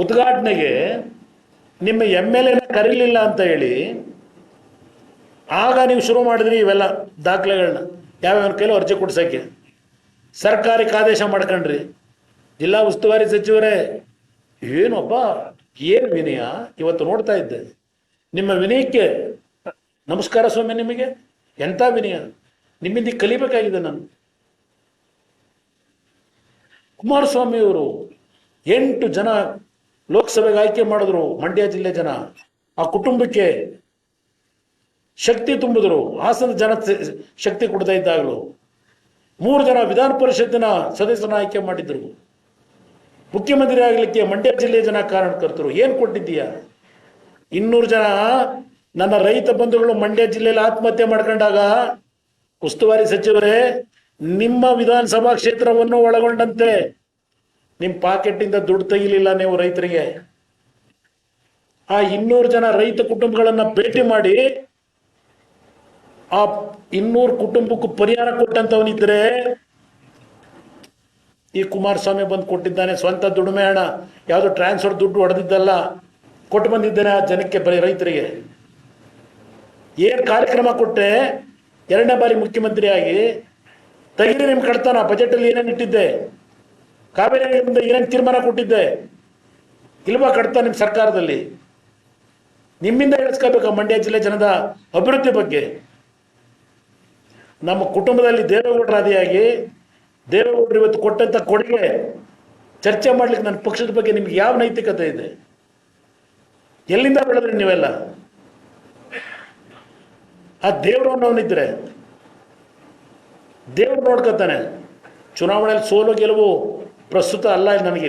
ಉದ್ಘಾಟನೆಗೆ ನಿಮ್ಮ M L ಎನ ಕರೀಲಿಲ್ಲ ಅಂತ ಹೇಳಿ, ಆಗ ನೀವು ಶುರು ಮಾಡಿದ್ರಿ ಇವೆಲ್ಲ ದಾಖಲೆಗಳನ್ನ. ಯಾವ್ಯಾವ ಕೈಲೂ ಅರ್ಜಿ ಕೊಡ್ಸೋಕ್ಕೆ. ಸರ್ಕಾರಿ ಆದೇಶ ಮಾಡ್ಕೊಂಡ್ರಿ. ಜಿಲ್ಲಾ ಉಸ್ತುವಾರಿ ಸಚಿವರೇ ಏನಪ್ಪ ಏನು ವಿನಯ? ಇವತ್ತು ನೋಡ್ತಾ ಇದ್ದೆ. ನಿಮ್ಮ ವಿನಯಕ್ಕೆ ನಮಸ್ಕಾರ ಸ್ವಾಮಿ ನಿಮಗೆ. ಎಂಥ ವಿನಯ? ನಿಮ್ಮಿಂದ ಕಲಿಬೇಕಾಗಿದೆ ನಾನು. ಕುಮಾರಸ್ವಾಮಿಯವರು ಎಂಟು ಜನ ಲೋಕಸಭೆಗೆ ಆಯ್ಕೆ ಮಾಡಿದ್ರು ಮಂಡ್ಯ ಜಿಲ್ಲೆ ಜನ. ಆ ಕುಟುಂಬಕ್ಕೆ ಶಕ್ತಿ ತುಂಬಿದ್ರು. ಹಾಸನ ಜನ ಶಕ್ತಿ ಕೊಡ್ತಾ ಇದ್ದಾಗಲೂ. ಮೂರು ಜನ ವಿಧಾನ ಪರಿಷತ್ತಿನ ಸದಸ್ಯರನ್ನ ಆಯ್ಕೆ ಮಾಡಿದ್ರು. ಮುಖ್ಯಮಂತ್ರಿ ಆಗಲಿಕ್ಕೆ ಮಂಡ್ಯ ಜಿಲ್ಲೆಯ ಜನ ಕಾರಣಕರ್ತರು ಏನು ಕೊಟ್ಟಿದ್ದೀಯಾ? ಇನ್ನೂರು ಜನ ನನ್ನ ರೈತ ಬಂಧುಗಳು ಮಂಡ್ಯ ಜಿಲ್ಲೆಯಲ್ಲಿ ಆತ್ಮಹತ್ಯೆ ಮಾಡ್ಕೊಂಡಾಗ, ಉಸ್ತುವಾರಿ ಸಚಿವರೇ, ನಿಮ್ಮ ವಿಧಾನಸಭಾ ಕ್ಷೇತ್ರವನ್ನು ಒಳಗೊಂಡಂತೆ ನಿಮ್ಮ ಪಾಕೆಟ್ಟಿಂದ ದುಡ್ಡು ತೆಗಿಲಿಲ್ಲ ನೀವು ರೈತರಿಗೆ. ಆ ಇನ್ನೂರು ಜನ ರೈತ ಕುಟುಂಬಗಳನ್ನ ಭೇಟಿ ಮಾಡಿ, ಆ ಇನ್ನೂರು ಕುಟುಂಬಕ್ಕೂ ಪರಿಹಾರ ಕೊಟ್ಟಂತವನಿದ್ರೆ ಈ ಕುಮಾರಸ್ವಾಮಿ ಬಂದು ಕೊಟ್ಟಿದ್ದಾನೆ, ಸ್ವಂತ ದುಡಿಮೆ ಹಣ, ಯಾವುದು ಟ್ರಾನ್ಸ್ಫರ್ ದುಡ್ಡು ಹೊಡೆದಿದ್ದಲ್ಲ, ಕೊಟ್ಟು ಬಂದಿದ್ದಾನೆ ಆ ಜನಕ್ಕೆ ಬರೀ ರೈತರಿಗೆ. ಏನು ಕಾರ್ಯಕ್ರಮ ಕೊಟ್ಟೆ, ಎರಡನೇ ಬಾರಿ ಮುಖ್ಯಮಂತ್ರಿಯಾಗಿ, ತೆಗೀರಿ ನಿಮ್ಮ ಕಡ್ತಾನ, ಬಜೆಟಲ್ಲಿ ಏನೇನು ಇಟ್ಟಿದ್ದೆ? ಕಾವೇರಿ ನೀರಿನಿಂದ ಏನೇನು ತೀರ್ಮಾನ ಕೊಟ್ಟಿದ್ದೆ, ಇಲ್ವಾ ಕಡ್ತಾ ನಿಮ್ಮ ಸರ್ಕಾರದಲ್ಲಿ? ನಿಮ್ಮಿಂದ ಹೇಳಿಸ್ಕೋಬೇಕು ಮಂಡ್ಯ ಜಿಲ್ಲೆ ಜನದ ಅಭಿವೃದ್ಧಿ ಬಗ್ಗೆ. ನಮ್ಮ ಕುಟುಂಬದಲ್ಲಿ ದೇವೇಗೌಡರಾದಿಯಾಗಿ, ದೇವೇಗೌಡರು ಇವತ್ತು ಕೊಟ್ಟಂತ ಕೊಡುಗೆ ಚರ್ಚೆ ಮಾಡ್ಲಿಕ್ಕೆ ನನ್ನ ಪಕ್ಷದ ಬಗ್ಗೆ ನಿಮ್ಗೆ ಯಾವ ನೈತಿಕತೆ ಇದೆ? ಎಲ್ಲಿಂದ ಬೆಳೆದ್ರಿ ನೀವೆಲ್ಲ? ಆ ದೇವರು ಅನ್ನೋನಿದ್ರೆ ದೇವ್ರು ನೋಡ್ಕೊತಾನೆ. ಚುನಾವಣೆಯಲ್ಲಿ ಸೋಲು ಗೆಲುವು ಪ್ರಸ್ತುತ ಅಲ್ಲ ನನಗೆ